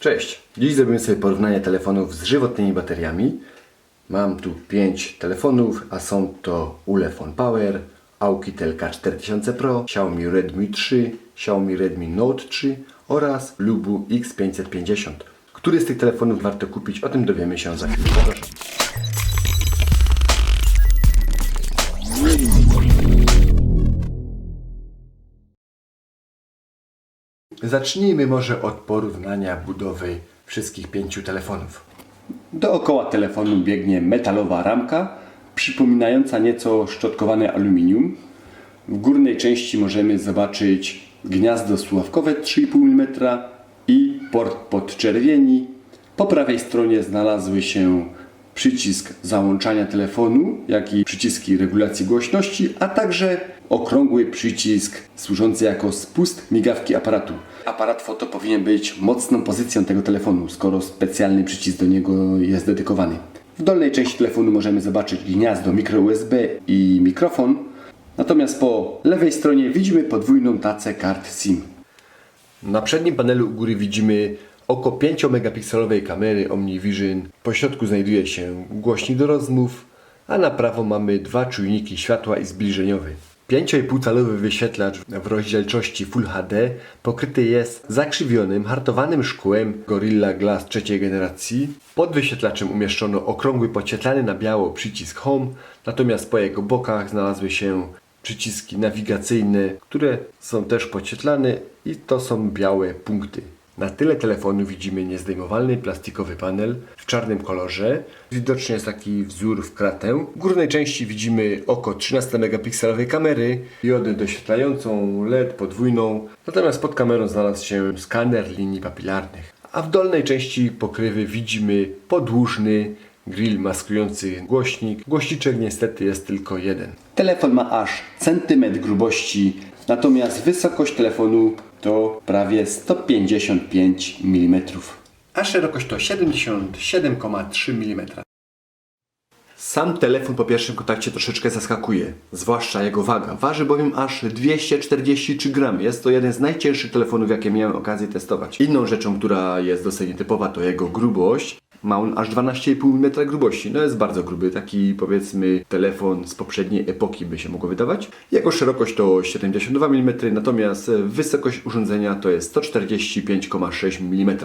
Cześć! Dziś zrobimy sobie porównanie telefonów z żywotnymi bateriami. Mam tu 5 telefonów, a są to Ulefone Power, Aukitel K4000 Pro, Xiaomi Redmi 3, Xiaomi Redmi Note 3 oraz Lubu X550. Który z tych telefonów warto kupić? O tym dowiemy się za chwilę. Zapraszam. Zacznijmy może od porównania budowy wszystkich pięciu telefonów. Dookoła telefonu biegnie metalowa ramka, przypominająca nieco szczotkowane aluminium. W górnej części możemy zobaczyć gniazdo słuchawkowe 3,5 mm i port podczerwieni. Po prawej stronie znalazły się przycisk załączania telefonu, jak i przyciski regulacji głośności, a także okrągły przycisk służący jako spust migawki aparatu. Aparat foto powinien być mocną pozycją tego telefonu, skoro specjalny przycisk do niego jest dedykowany. W dolnej części telefonu możemy zobaczyć gniazdo micro USB i mikrofon, natomiast po lewej stronie widzimy podwójną tacę kart SIM. Na przednim panelu u góry widzimy oko 5-megapikselowej kamery OmniVision. Po środku znajduje się głośnik do rozmów, a na prawo mamy dwa czujniki światła i zbliżeniowy. 5,5-calowy wyświetlacz w rozdzielczości Full HD pokryty jest zakrzywionym, hartowanym szkłem Gorilla Glass trzeciej generacji. Pod wyświetlaczem umieszczono okrągły, podświetlany na biało przycisk Home, natomiast po jego bokach znalazły się przyciski nawigacyjne, które są też podświetlane i to są białe punkty. Na tyle telefonu widzimy niezdejmowalny plastikowy panel w czarnym kolorze. Widocznie jest taki wzór w kratę. W górnej części widzimy oko 13-megapikselowej kamery, diodę doświetlającą LED podwójną, natomiast pod kamerą znalazł się skaner linii papilarnych. A w dolnej części pokrywy widzimy podłużny grill maskujący głośnik. Głośniczek niestety jest tylko jeden. Telefon ma aż centymetr grubości, natomiast wysokość telefonu to prawie 155 mm. A szerokość to 77,3 mm. Sam telefon po pierwszym kontakcie troszeczkę zaskakuje, zwłaszcza jego waga. Waży bowiem aż 243 gram. Jest to jeden z najcięższych telefonów, jakie miałem okazję testować. Inną rzeczą, która jest dosyć nietypowa, to jego grubość. Ma on aż 12,5 mm grubości. No jest bardzo gruby, taki powiedzmy telefon z poprzedniej epoki by się mogło wydawać. Jego szerokość to 72 mm, natomiast wysokość urządzenia to jest 145,6 mm.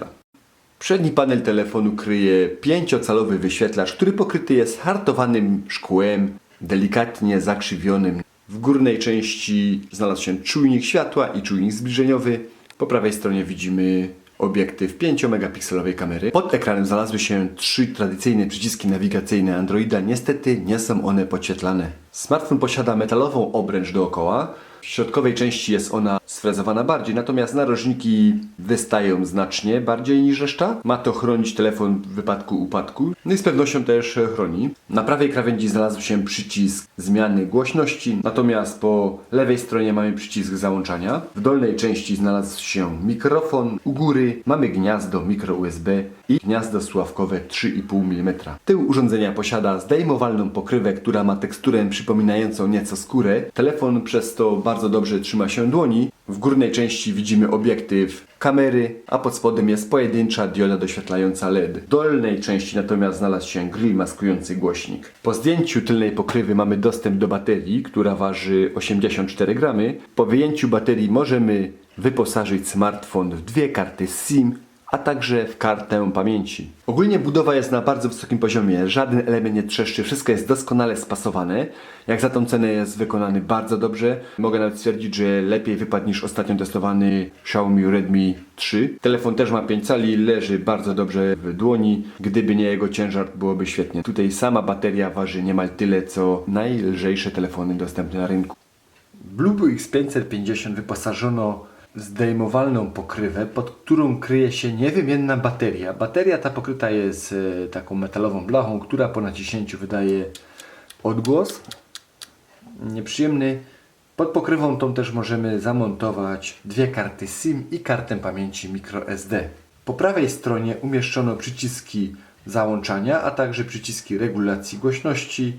Przedni panel telefonu kryje 5-calowy wyświetlacz, który pokryty jest hartowanym szkłem, delikatnie zakrzywionym. W górnej części znalazł się czujnik światła i czujnik zbliżeniowy. Po prawej stronie widzimy obiektyw 5-megapikselowej kamery. Pod ekranem znalazły się trzy tradycyjne przyciski nawigacyjne Androida. Niestety nie są one podświetlane. Smartfon posiada metalową obręcz dookoła. W środkowej części jest ona sfrezowana bardziej, natomiast narożniki wystają znacznie bardziej niż reszta. Ma to chronić telefon w wypadku upadku, no i z pewnością też chroni. Na prawej krawędzi znalazł się przycisk zmiany głośności, natomiast po lewej stronie mamy przycisk załączania. W dolnej części znalazł się mikrofon, u góry mamy gniazdo micro USB i gniazdo słuchawkowe 3,5 mm. Tył urządzenia posiada zdejmowalną pokrywę, która ma teksturę przypominającą nieco skórę. Telefon przez to bardzo dobrze trzyma się dłoni. W górnej części widzimy obiektyw kamery, a pod spodem jest pojedyncza dioda doświetlająca LED. W dolnej części natomiast znalazł się grill maskujący głośnik. Po zdjęciu tylnej pokrywy mamy dostęp do baterii, która waży 84 gramy. Po wyjęciu baterii możemy wyposażyć smartfon w dwie karty SIM a także w kartę pamięci. Ogólnie budowa jest na bardzo wysokim poziomie, żaden element nie trzeszczy, wszystko jest doskonale spasowane. Jak za tą cenę jest wykonany bardzo dobrze. Mogę nawet stwierdzić, że lepiej wypadł niż ostatnio testowany Xiaomi Redmi 3. Telefon też ma 5 cali, leży bardzo dobrze w dłoni. Gdyby nie jego ciężar, byłoby świetnie. Tutaj sama bateria waży niemal tyle, co najlżejsze telefony dostępne na rynku. Bluetooth X550 wyposażono zdejmowalną pokrywę, pod którą kryje się niewymienna bateria. Bateria ta pokryta jest e, taką metalową blachą, która po naciśnięciu wydaje odgłos nieprzyjemny. Pod pokrywą tą też możemy zamontować dwie karty SIM i kartę pamięci microSD. Po prawej stronie umieszczono przyciski załączania, a także przyciski regulacji głośności.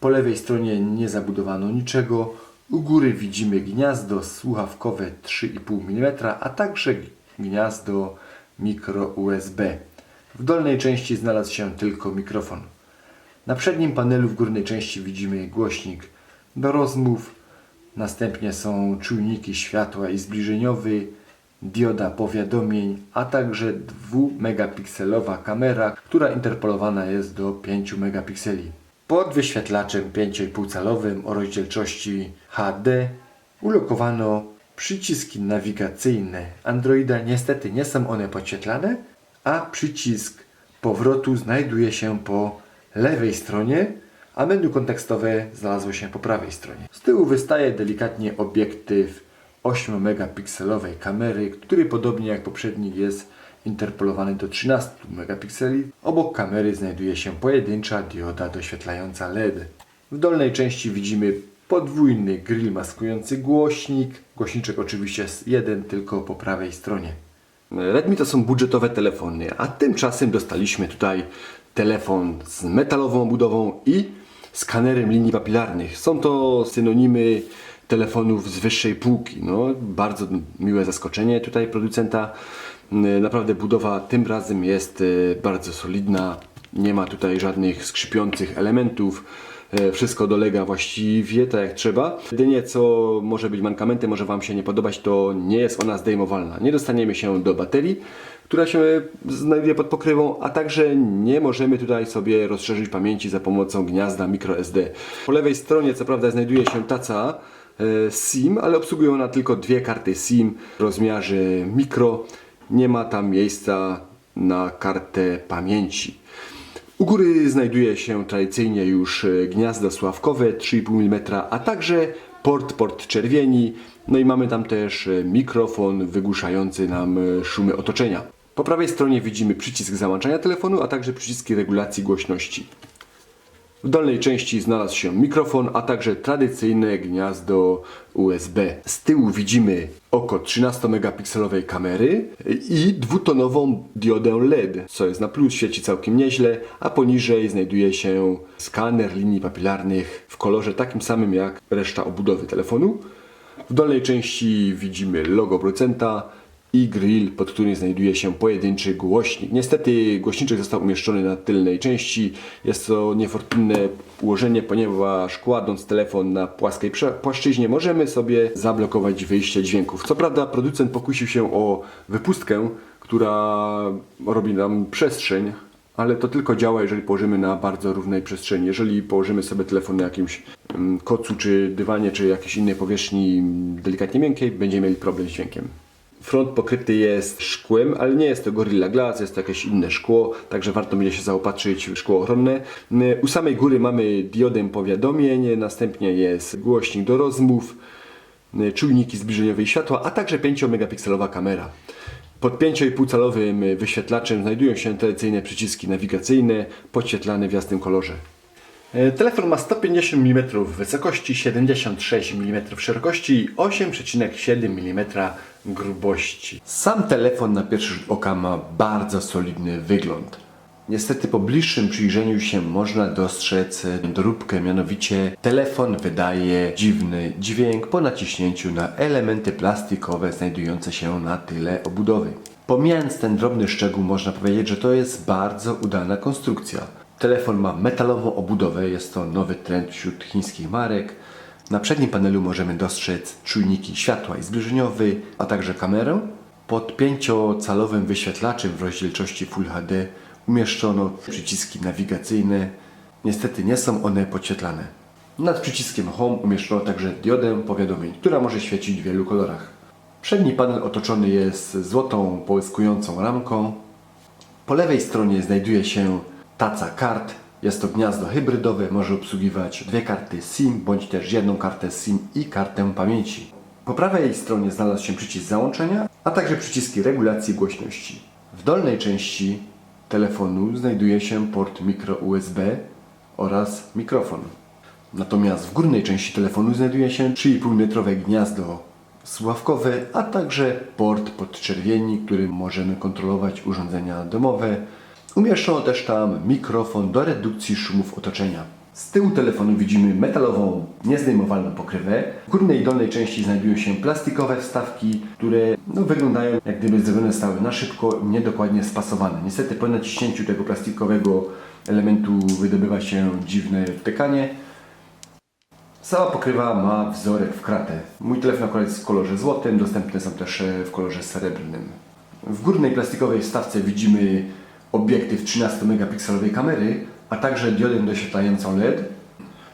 Po lewej stronie nie zabudowano niczego. U góry widzimy gniazdo słuchawkowe 3,5 mm, a także gniazdo mikro USB. W dolnej części znalazł się tylko mikrofon. Na przednim panelu w górnej części widzimy głośnik do rozmów, następnie są czujniki światła i zbliżeniowy, dioda powiadomień, a także 2-megapikselowa kamera, która interpolowana jest do 5 megapikseli. Pod wyświetlaczem 5,5 calowym o rozdzielczości HD ulokowano przyciski nawigacyjne Androida. Niestety nie są one podświetlane, a przycisk powrotu znajduje się po lewej stronie, a menu kontekstowe znalazło się po prawej stronie. Z tyłu wystaje delikatnie obiektyw 8-megapikselowej kamery, który podobnie jak poprzedni jest interpolowany do 13 megapikseli. Obok kamery znajduje się pojedyncza dioda doświetlająca LED. W dolnej części widzimy podwójny grill maskujący głośnik. Głośniczek oczywiście jest jeden, tylko po prawej stronie. Redmi to są budżetowe telefony, a tymczasem dostaliśmy tutaj telefon z metalową obudową i skanerem linii papilarnych. Są to synonimy telefonów z wyższej półki. No, bardzo miłe zaskoczenie tutaj producenta. Naprawdę budowa tym razem jest e, bardzo solidna. Nie ma tutaj żadnych skrzypiących elementów. E, Wszystko dolega właściwie tak jak trzeba. Jedynie co może być mankamentem, może Wam się nie podobać, to nie jest ona zdejmowalna. Nie dostaniemy się do baterii, która się znajduje pod pokrywą, a także nie możemy tutaj sobie rozszerzyć pamięci za pomocą gniazda microSD. Po lewej stronie co prawda znajduje się taca SIM, ale obsługuje ona tylko dwie karty SIM w rozmiarze mikro. Nie ma tam miejsca na kartę pamięci. U góry znajduje się tradycyjnie już e, gniazdo sławkowe 3,5 mm, a także port, port czerwieni. No i mamy tam też e, mikrofon wygłuszający nam e, szumy otoczenia. Po prawej stronie widzimy przycisk załączania telefonu, a także przyciski regulacji głośności. W dolnej części znalazł się mikrofon, a także tradycyjne gniazdo USB. Z tyłu widzimy oko 13-megapikselowej kamery i dwutonową diodę LED, co jest na plus, świeci całkiem nieźle, a poniżej znajduje się skaner linii papilarnych w kolorze takim samym jak reszta obudowy telefonu. W dolnej części widzimy logo producenta i grill, pod którym znajduje się pojedynczy głośnik. Niestety głośniczek został umieszczony na tylnej części. Jest to niefortunne ułożenie, ponieważ kładąc telefon na płaskiej płaszczyźnie możemy sobie zablokować wyjście dźwięków. Co prawda producent pokusił się o wypustkę, która robi nam przestrzeń, ale to tylko działa, jeżeli położymy na bardzo równej przestrzeni. Jeżeli położymy sobie telefon na jakimś mm, kocu, czy dywanie, czy jakiejś innej powierzchni delikatnie miękkiej, będziemy mieli problem z dźwiękiem. Front pokryty jest szkłem, ale nie jest to Gorilla Glass, jest to jakieś inne szkło, także warto będzie się zaopatrzyć w szkło ochronne. Y, U samej góry mamy diodę powiadomień, następnie jest głośnik do rozmów, y, czujniki zbliżeniowe światła, a także 5-megapikselowa kamera. Pod 5,5 calowym wyświetlaczem znajdują się tradycyjne przyciski nawigacyjne podświetlane w jasnym kolorze. E, Telefon ma 150 mm wysokości, 76 mm szerokości i 8,7 mm grubości. Sam telefon na pierwszy rzut oka ma bardzo solidny wygląd. Niestety po bliższym przyjrzeniu się można dostrzec doróbkę, mianowicie telefon wydaje dziwny dźwięk po naciśnięciu na elementy plastikowe znajdujące się na tyle obudowy. Pomijając ten drobny szczegół, można powiedzieć, że to jest bardzo udana konstrukcja. Telefon ma metalową obudowę, jest to nowy trend wśród chińskich marek. Na przednim panelu możemy dostrzec czujniki światła i zbliżeniowy, a także kamerę. Pod 5-calowym wyświetlaczem w rozdzielczości Full HD umieszczono przyciski nawigacyjne. Niestety nie są one podświetlane. Nad przyciskiem Home umieszczono także diodę powiadomień, która może świecić w wielu kolorach. Przedni panel otoczony jest złotą, połyskującą ramką. Po lewej stronie znajduje się taca kart. Jest to gniazdo hybrydowe, może obsługiwać dwie karty SIM bądź też jedną kartę SIM i kartę pamięci. Po prawej stronie znalazł się przycisk załączenia, a także przyciski regulacji głośności. W dolnej części telefonu znajduje się port micro USB oraz mikrofon. Natomiast w górnej części telefonu znajduje się 3,5 metrowe gniazdo słuchawkowe, a także port podczerwieni, którym możemy kontrolować urządzenia domowe. Umieszczono też tam mikrofon do redukcji szumów otoczenia. Z tyłu telefonu widzimy metalową, niezdejmowalną pokrywę. W górnej i dolnej części znajdują się plastikowe wstawki, które no, wyglądają jak gdyby zrobione zostały na szybko i niedokładnie spasowane. Niestety po naciśnięciu tego plastikowego elementu wydobywa się dziwne wtykanie. Cała pokrywa ma wzorek w kratę. Mój telefon akurat jest w kolorze złotym, dostępne są też e, w kolorze srebrnym. W górnej plastikowej wstawce widzimy obiektyw 13 megapikselowej kamery, a także diodę doświetlającą LED.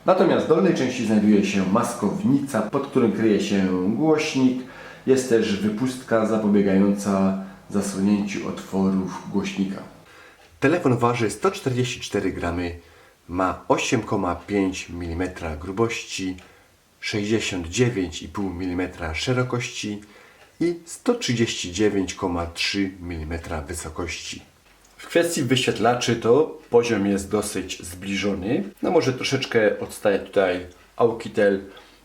Natomiast w dolnej części znajduje się maskownica, pod którym kryje się głośnik. Jest też wypustka zapobiegająca zasłonięciu otworów głośnika. Telefon waży 144 gramy, ma 8,5 mm grubości, 69,5 mm szerokości i 139,3 mm wysokości. W kwestii wyświetlaczy to poziom jest dosyć zbliżony. No może troszeczkę odstaje tutaj Aukitel,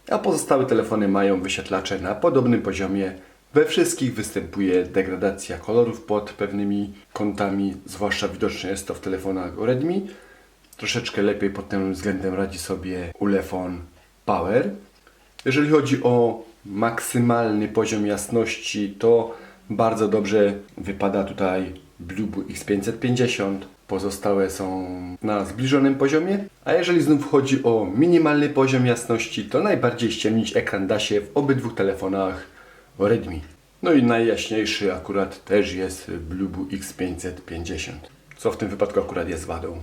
a pozostałe telefony mają wyświetlacze na podobnym poziomie. We wszystkich występuje degradacja kolorów pod pewnymi kątami, zwłaszcza widoczne jest to w telefonach Redmi. Troszeczkę lepiej pod tym względem radzi sobie Ulefone Power. Jeżeli chodzi o maksymalny poziom jasności, to bardzo dobrze wypada tutaj Bluebu X550. Pozostałe są na zbliżonym poziomie. A jeżeli znów chodzi o minimalny poziom jasności, to najbardziej ściemnić ekran da się w obydwu telefonach Redmi. No i najjaśniejszy akurat też jest Bluebu X550, co w tym wypadku akurat jest wadą.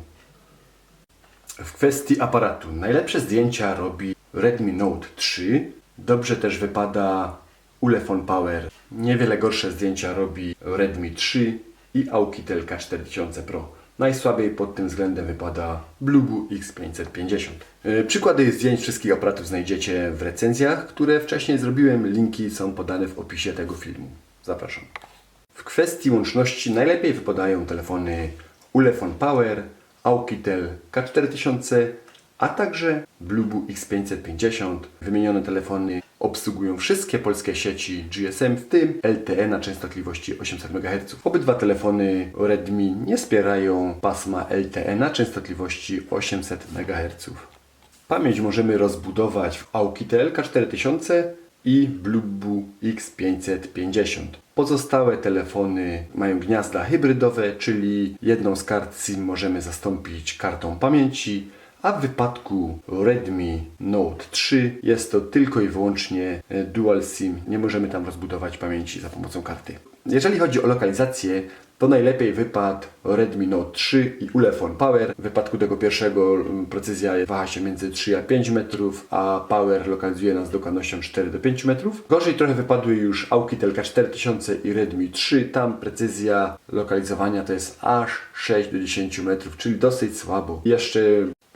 W kwestii aparatu, najlepsze zdjęcia robi Redmi Note 3. Dobrze też wypada Ulefone Power. Niewiele gorsze zdjęcia robi Redmi 3 i Aukitel K4000 Pro. Najsłabiej pod tym względem wypada Bluebu X550. Yy, Przykłady zdjęć wszystkich aparatów znajdziecie w recenzjach, które wcześniej zrobiłem. Linki są podane w opisie tego filmu. Zapraszam. W kwestii łączności najlepiej wypadają telefony Ulefone Power, Aukitel K4000, a także Bluebu X550. Wymienione telefony obsługują wszystkie polskie sieci GSM, w tym LTE na częstotliwości 800 MHz. Obydwa telefony Redmi nie wspierają pasma LTE na częstotliwości 800 MHz. Pamięć możemy rozbudować w Aukitel K4000 i Bluebu X550. Pozostałe telefony mają gniazda hybrydowe, czyli jedną z kart SIM możemy zastąpić kartą pamięci, a w wypadku Redmi Note 3 jest to tylko i wyłącznie e, dual SIM. Nie możemy tam rozbudować pamięci za pomocą karty. Jeżeli chodzi o lokalizację, to najlepiej wypadł Redmi Note 3 i Ulefone Power. W wypadku tego pierwszego mm, precyzja waha się między 3 a 5 metrów, a Power lokalizuje nas dokładnością 4 do 5 metrów. Gorzej trochę wypadły już Aukitel K4000 i Redmi 3. Tam precyzja lokalizowania to jest aż 6 do 10 metrów, czyli dosyć słabo. Jeszcze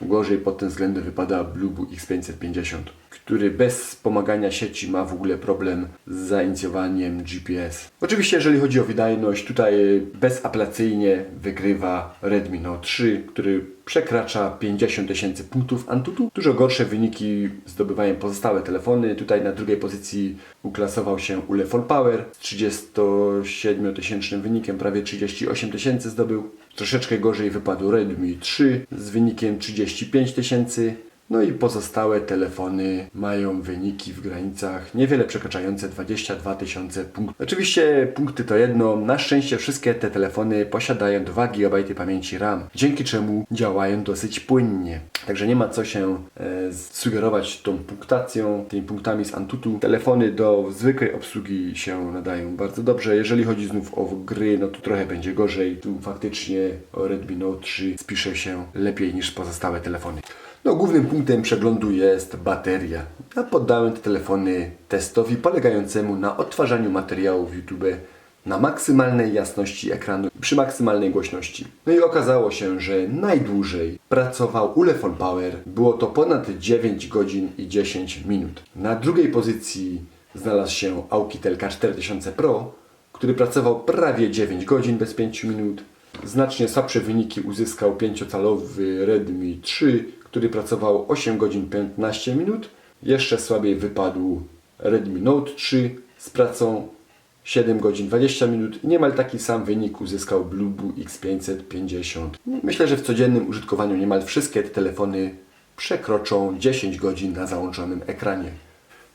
gorzej pod tym względem wypada Bluebu X550, który bez wspomagania sieci ma w ogóle problem z zainicjowaniem GPS. Oczywiście jeżeli chodzi o wydajność, tutaj bezapelacyjnie wygrywa Redmi Note 3, który przekracza 50 tysięcy punktów Antutu. Dużo gorsze wyniki zdobywają pozostałe telefony. Tutaj na drugiej pozycji uklasował się Ulefone Power z 37 tysięcznym wynikiem, prawie 38 tysięcy zdobył. Troszeczkę gorzej wypadł Redmi 3 z wynikiem 35 tysięcy. No i pozostałe telefony mają wyniki w granicach niewiele przekraczające 22 tysiące punktów. Oczywiście punkty to jedno. Na szczęście wszystkie te telefony posiadają 2 GB pamięci RAM, dzięki czemu działają dosyć płynnie. Także nie ma co się e, sugerować tą punktacją, tymi punktami z Antutu. Telefony do zwykłej obsługi się nadają bardzo dobrze. Jeżeli chodzi znów o gry, no to trochę będzie gorzej. Tu faktycznie Redmi Note 3 spisze się lepiej niż pozostałe telefony. No, głównym punktem przeglądu jest bateria. Ja poddałem te telefony testowi polegającemu na odtwarzaniu materiałów YouTube na maksymalnej jasności ekranu przy maksymalnej głośności. No i okazało się, że najdłużej pracował Ulefone Power. Było to ponad 9 godzin i 10 minut. Na drugiej pozycji znalazł się Aukitel K4000 Pro, który pracował prawie 9 godzin bez 5 minut. Znacznie słabsze wyniki uzyskał 5-calowy Redmi 3, który pracował 8 godzin 15 minut. Jeszcze słabiej wypadł Redmi Note 3 z pracą 7 godzin 20 minut niemal taki sam wynik uzyskał Bluebu X550. Myślę, że w codziennym użytkowaniu niemal wszystkie te telefony przekroczą 10 godzin na załączonym ekranie.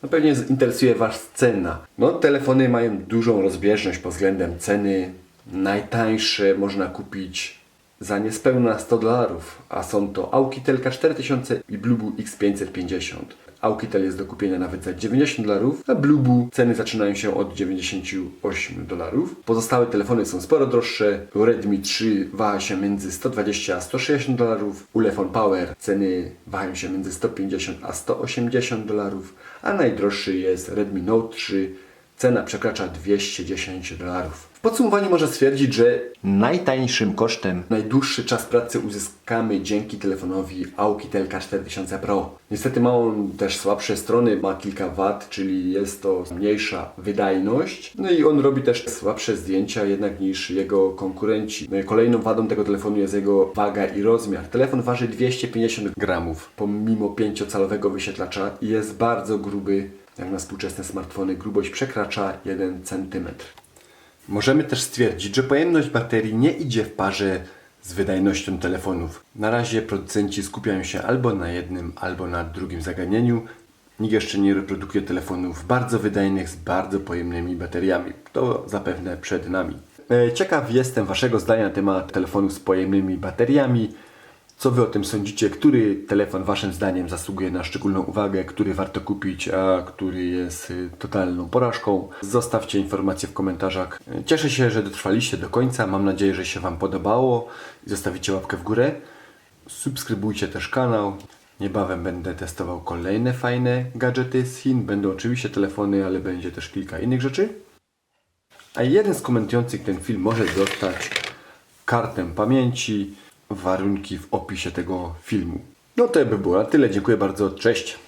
No pewnie interesuje Was cena. No telefony mają dużą rozbieżność pod względem ceny. Najtańsze można kupić za niespełna 100 dolarów, a są to Aukitel K4000 i Bluebu X550. Aukitel jest do kupienia nawet za 90 dolarów, a Bluebu ceny zaczynają się od 98 dolarów. Pozostałe telefony są sporo droższe. Redmi 3 waha się między 120 a 160 dolarów. Ulefone Power ceny wahają się między 150 a 180 dolarów, a najdroższy jest Redmi Note 3 Cena przekracza 210 dolarów. W podsumowaniu można stwierdzić, że najtańszym kosztem najdłuższy czas pracy uzyskamy dzięki telefonowi Aukitel K4000 Pro. Niestety ma on też słabsze strony, ma kilka wad, czyli jest to mniejsza wydajność. No i on robi też słabsze zdjęcia jednak niż jego konkurenci. No kolejną wadą tego telefonu jest jego waga i rozmiar. Telefon waży 250 gramów, pomimo 5-calowego wyświetlacza i jest bardzo gruby jak na współczesne smartfony grubość przekracza 1 cm. Możemy też stwierdzić, że pojemność baterii nie idzie w parze z wydajnością telefonów. Na razie producenci skupiają się albo na jednym, albo na drugim zagadnieniu. Nikt jeszcze nie reprodukuje telefonów bardzo wydajnych z bardzo pojemnymi bateriami. To zapewne przed nami. E, Ciekaw jestem Waszego zdania na temat telefonów z pojemnymi bateriami. Co Wy o tym sądzicie? Który telefon Waszym zdaniem zasługuje na szczególną uwagę? Który warto kupić, a który jest y, totalną porażką? Zostawcie informacje w komentarzach. Cieszę się, że dotrwaliście do końca. Mam nadzieję, że się Wam podobało zostawicie łapkę w górę. Subskrybujcie też kanał. Niebawem będę testował kolejne fajne gadżety z Chin. Będą oczywiście telefony, ale będzie też kilka innych rzeczy. A jeden z komentujących ten film może dostać kartę pamięci, warunki w opisie tego filmu. No to by było na tyle. Dziękuję bardzo. Cześć.